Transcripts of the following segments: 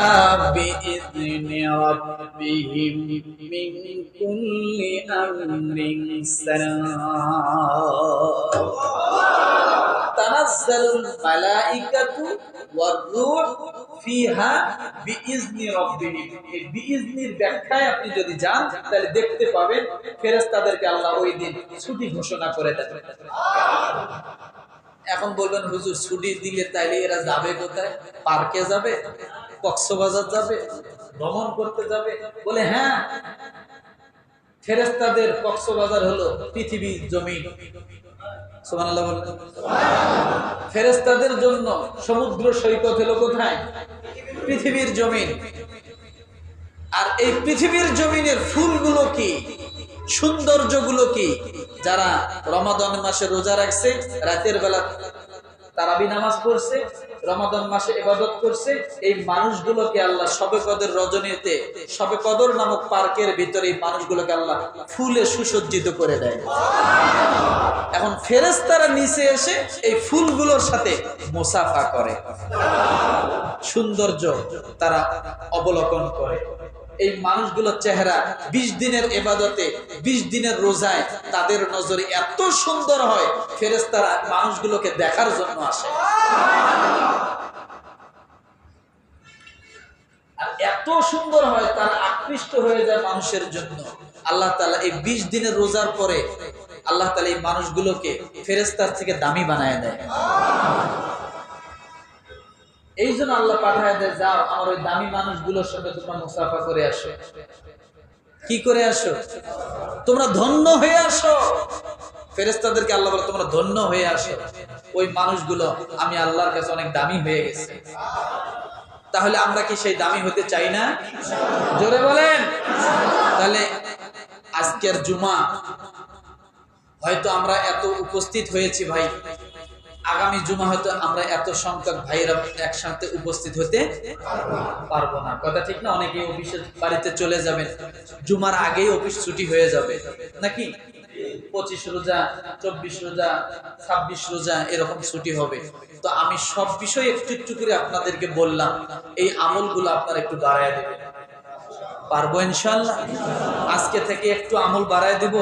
بإذن ربهم من كل أمر سلام تنزل الملائكة والروح فيها بإذن ربهم এই বিইজনির ব্যাখ্যায় আপনি যদি যান তাহলে দেখতে পাবেন ফেরেশতাদেরকে আল্লাহ ওই দিন ছুটি ঘোষণা করে দেন এখন বলবেন হুজুর ছুটি দিলে তাইলে এরা যাবে কোথায় পার্কে যাবে কক্সবাজার যাবে, ভ্রমণ করতে যাবে, বলে হ্যাঁ। ফেরেস্তাদের কক্সবাজার হলো পৃথিবী বলেন। ফেরেস্তাদের জন্য সমুদ্র সৈকত হলো কোথায়? পৃথিবীর জমিন। আর এই পৃথিবীর জমিনের ফুলগুলো কি? সৌন্দর্যগুলো কি? যারা রমাদান মাসে রোজা রাখছে, রাতের বেলা তারাবি নামাজ পড়ছে রমাদান মাসে ইবাদত করছে, এই মানুষগুলোকে আল্লাহ সবে কদর রজনীতে সবে কদর নামক পার্কের ভিতরে এই মানুষগুলোকে আল্লাহ ফুলে সুসজ্জিত করে দেয়। এখন ফেরেস্তারা নিচে এসে এই ফুলগুলোর সাথে মোসাফা করে। সৌন্দর্য তারা অবলোকন করে। এই মানুষগুলোর চেহারা বিশ দিনের এবাদতে বিশ দিনের রোজায় তাদের নজরে এত সুন্দর হয় ফেরেস্তারা মানুষগুলোকে দেখার জন্য আসে। এত সুন্দর হয়, তারা আকৃষ্ট হয়ে যায় মানুষের জন্য। আল্লাহ তালা এই বিশ দিনের রোজার পরে আল্লাহ তালা এই মানুষগুলোকে ফেরেস্তার থেকে দামি বানায় দেয়। এই জন্য আল্লাহ পাঠায় দেয়, যাও, আমার ওই দামি মানুষগুলোর সঙ্গে তোমরা মুসাফা করে আসো। কি করে আসো? তোমরা ধন্য হয়ে আসো। ফেরেস্তাদেরকে আল্লাহ বলে, তোমরা ধন্য হয়ে আসো। ওই মানুষগুলো আমি আল্লাহর কাছে অনেক দামি হয়ে গেছে। তাহলে আমরা কি সেই দামি হতে চাই না? জোরে বলেন। তাহলে আজকের জুমা, হয়তো আমরা এত উপস্থিত হয়েছি ভাই। আগামী জুমা হয়তো আমরা এত সংখ্যক ভাইয়েরা একসাথে উপস্থিত হতে পারব না। কথা ঠিক না? অনেকে অফিসের বাড়িতে চলে যাবেন। জুমার আগেই অফিস ছুটি হয়ে যাবে। নাকি? পঁচিশ রোজা, চব্বিশ রোজা, ছাব্বিশ রোজা এরকম ছুটি হবে। তো আমি সব বিষয় একটু একটু করে আপনাদেরকে বললাম, এই আমলগুলো আপনারা একটু বাড়ায় দেবেন। পারব ইনশাল্লাহ? আজকে থেকে একটু আমল বাড়ায় দিব?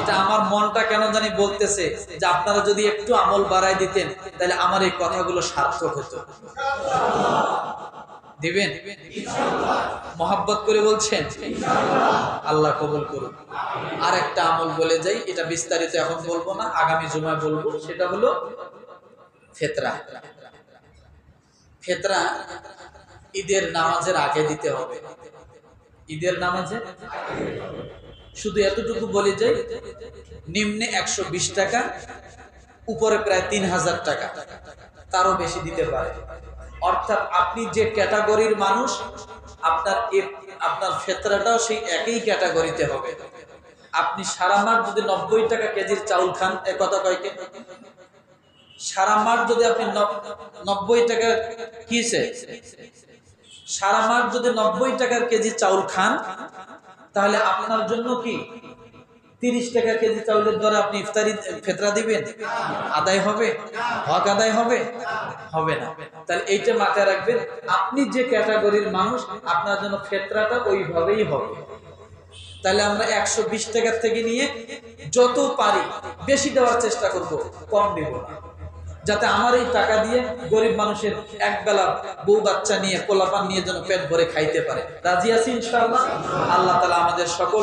এটা আমার মনটা কেন জানি বলতেছে যে আপনারা যদি একটু আমল বাড়ায় দিতেন, তাহলে আমার এই কথাগুলো সার্থক হতো। দিবেন? মহাব্বত করে বলছেন? আল্লাহ কবুল করুন আর একটা আমল বলে যাই, এটা বিস্তারিত এখন বলব না, আগামী জুমায় বলব, সেটা হলো ফেতরা। ফেতরা ঈদের নামাজের আগে দিতে হবে। ঈদের নামাজে? শুধু এতটুকু বলে যাই, নিম্নে একশো বিশ টাকা, উপরে প্রায় তিন হাজার টাকা। তারও বেশি দিতে পারে। অর্থাৎ আপনি যে ক্যাটাগরির মানুষ, আপনার আপনার ফেতরাটাও সেই একই ক্যাটাগরিতে হবে। আপনি সারা মাস যদি নব্বই টাকা কেজির চাউল খান, এ কথা কয়কে সারা মাস যদি আপনি নব্বই টাকা কিসে? সারা মাস যদি নব্বই টাকার কেজি চাউল খান, তাহলে আপনার জন্য কি? তিরিশ টাকা কেজি চাউলের দ্বারা আপনি ইফতারি, ফেতরা দিবেন? আদায় হবে? হক আদায় হবে? হবে না। তাহলে এইটা মাথায় রাখবেন, আপনি যে ক্যাটাগরির মানুষ, আপনার জন্য ফেতরাটা ওইভাবেই হবে। তাহলে আমরা একশো বিশ টাকার থেকে নিয়ে যত পারি বেশি দেওয়ার চেষ্টা করব, কম দেব না। যাতে আমার এই টাকা দিয়ে গরিব মানুষের এক বেলা বউ বাচ্চা নিয়ে কোলাপান নিয়ে যেন পেট ভরে খাইতে পারে। রাজি আছি ইনশাআল্লাহ? আল্লাহ তালা আমাদের সকল